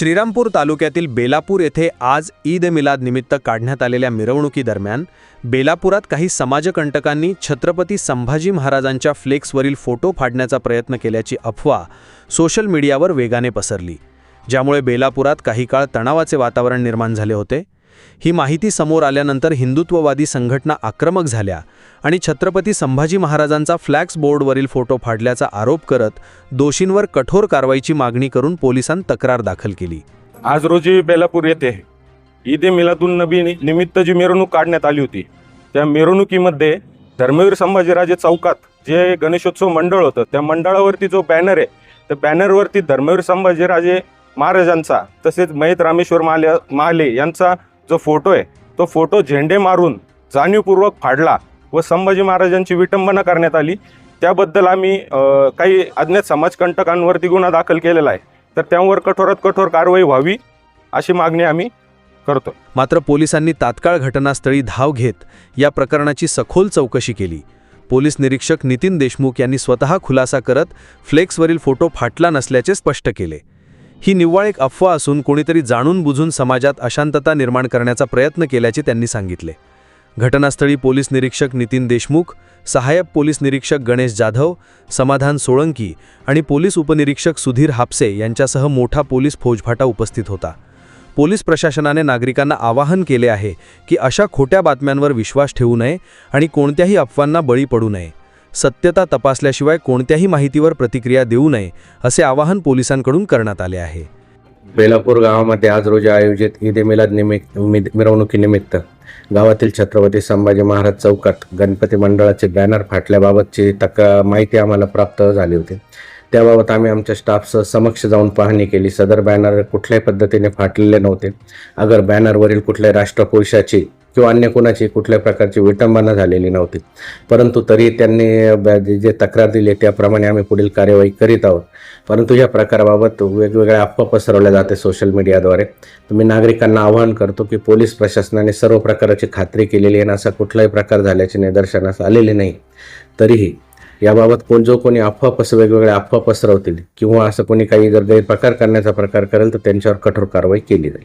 श्रीरामपूर तालुक्यातील बेलापूर येथे आज ईद मिलाद निमित्त काढण्यात आलेल्या मिरवणुकीदरम्यान बेलापुरात काही समाजकंटकांनी छत्रपती संभाजी महाराजांच्या फ्लेक्सवरील फोटो फाडण्याचा प्रयत्न केल्याची अफवा सोशल मीडियावर वेगाने पसरली ज्यामुळे बेलापुरात काही काळ तणावाचे वातावरण निर्माण झाले होते. ही माहिती समोर आल्यानंतर हिंदुत्ववादी संघटना आक्रमक झाल्या आणि छत्रपती संभाजी महाराजांचा फ्लॅक्स बोर्डवरील फोटो फाडल्याचा आरोप करत दोषींवर कठोर कारवाईची मागणी करून पोलिसांत तक्रार दाखल केली. आज रोजी बेलापूर येथे ईद ए मिलादुन नबी निमित्त जी मिरवणूक काढण्यात आली होती त्या मिरवणुकीमध्ये धर्मवीर संभाजीराजे चौकात जे गणेशोत्सव मंडळ होतं त्या मंडळावरती जो बॅनर आहे त्या बॅनरवरती धर्मवीर संभाजीराजे महाराजांचा तसेच मयत रामेश्वर महाले महाले यांचा जो फोटो आहे तो फोटो झेंडे मारून जाणीवपूर्वक फाडला व संभाजी महाराजांची विटंबना करण्यात आली. त्याबद्दल आम्ही काही अज्ञात समाजकंटकांवरती गुन्हा दाखल केलेला आहे. तर त्यावर कठोरात कठोर कारवाई व्हावी अशी मागणी आम्ही करतो. मात्र पोलिसांनी तात्काळ घटनास्थळी धाव घेत या प्रकरणाची सखोल चौकशी केली. पोलीस निरीक्षक नितीन देशमुख यांनी स्वतः खुलासा करत फ्लेक्सवरील फोटो फाटला नसल्याचे स्पष्ट केले. ही निव्वळ एक अफवा असून कोणीतरी जाणून बुजून समाजात अशांतता निर्माण करण्याचा प्रयत्न केल्याचे त्यांनी सांगितले. घटनास्थळी पोलीस निरीक्षक नितीन देशमुख सहाय्यक पोलीस निरीक्षक गणेश जाधव समाधान सोळंकी आणि पोलीस उपनिरीक्षक सुधीर हापसे यांच्यासह मोठा पोलीस फौजफाटा उपस्थित होता. पोलीस प्रशासनाने नागरिकांना आवाहन केले आहे की अशा खोट्या बातम्यांवर विश्वास ठेवू नये आणि कोणत्याही अफवांना बळी पडू नये. सत्यता तपासल्याशिवाय कोणत्याही माहितीवर प्रतिक्रिया देऊ नये असे आवाहन पोलिसांकडून करण्यात आले आहे. बेलापूर गावामध्ये आज रोजी आयोजित ईद ए मिलाद निमित्त मिरवणुकीनिमित्त गावातील छत्रपती संभाजी महाराज चौकात गणपती मंडळाचे बॅनर फाटल्याबाबतची तक माहिती आम्हाला प्राप्त झाली होती. त्याबाबत आम्ही आमच्या स्टाफसह समक्ष जाऊन पाहणी केली. सदर बॅनर कुठल्याही पद्धतीने फाटलेले नव्हते. अगर बॅनरवरील कुठल्याही राष्ट्रपुरुषाची किंवा अन्य कोणाची कुठल्या प्रकारची विटंबना झालेली नव्हती. परंतु तरी त्यांनी जे जे तक्रार दिली त्याप्रमाणे आम्ही पुढील कार्यवाही करीत आहोत. परंतु या प्रकाराबाबत वेगवेगळ्या अफवा पसरवल्या जाते सोशल मीडियाद्वारे तर मी नागरिकांना आवाहन करतो की पोलीस प्रशासनाने सर्व प्रकाराची खात्री केलेली आहे आणि असा कुठलाही प्रकार झाल्याचे निदर्शनास आलेले नाही. तरीही याबाबत कोण जो कोणी अफवा पस वेगवेगळ्या अफवा पसरवतील किंवा असं कोणी काही जर गैरप्रकार करण्याचा प्रकार करेल तर त्यांच्यावर कठोर कारवाई केली जाईल.